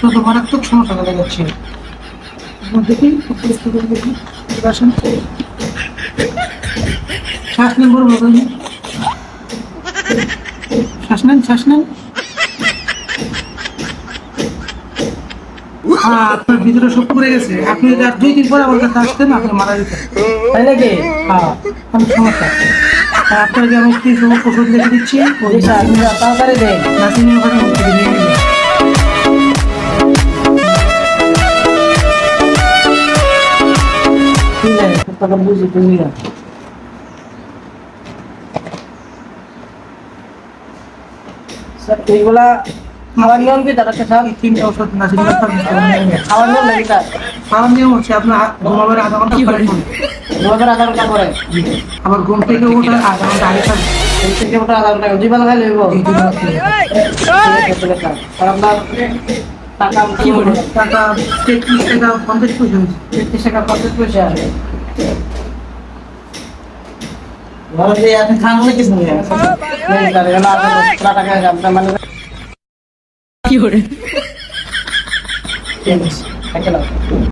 তো তো মারাত্মক সমস্যা দেখা যাচ্ছে। দেখি দেখি শ্বাস নেন বড় শ্বাস নেন শ্বাস নেন। আপনার ভিতরে সব পড়ে গেছে। আপনি আর দুই দিন পরে আমার কাছে আসতেন আপনি মারা যেতেন। তাই নাকি? হ্যাঁ সমস্যা। আর আপনাকে আমি কিছু ওষুধ লিখে দিচ্ছি তাড়াতাড়ি দেন নাসিমের ওখানে আছে তোকে বুঝি তুমি না এইগুলা খাওয়ার নিয়ম কি তার স্যার তিনটা ওষুধ নাসিমের ওখানে খাওয়ার নিয়ম নাকি স্যার খাওয়ার নিয়ম হচ্ছে আপনার ঘুমাবার আধা ঘণ্টা পরে। ঘুমাবেন আধা ঘণ্টা পরে আবার ঘুম থেকে ওঠা আধা ঘণ্টা আগে খাবেন এই থেকে ওটা আধা ঘণ্টা জীবন খাই লইব। আর আপনার কি বলে? টাকা তেত্রিশ টাকা পঞ্চাশ পয়সা তেত্রিশ টাকা পঞ্চাশ পয়সা মানে কি করে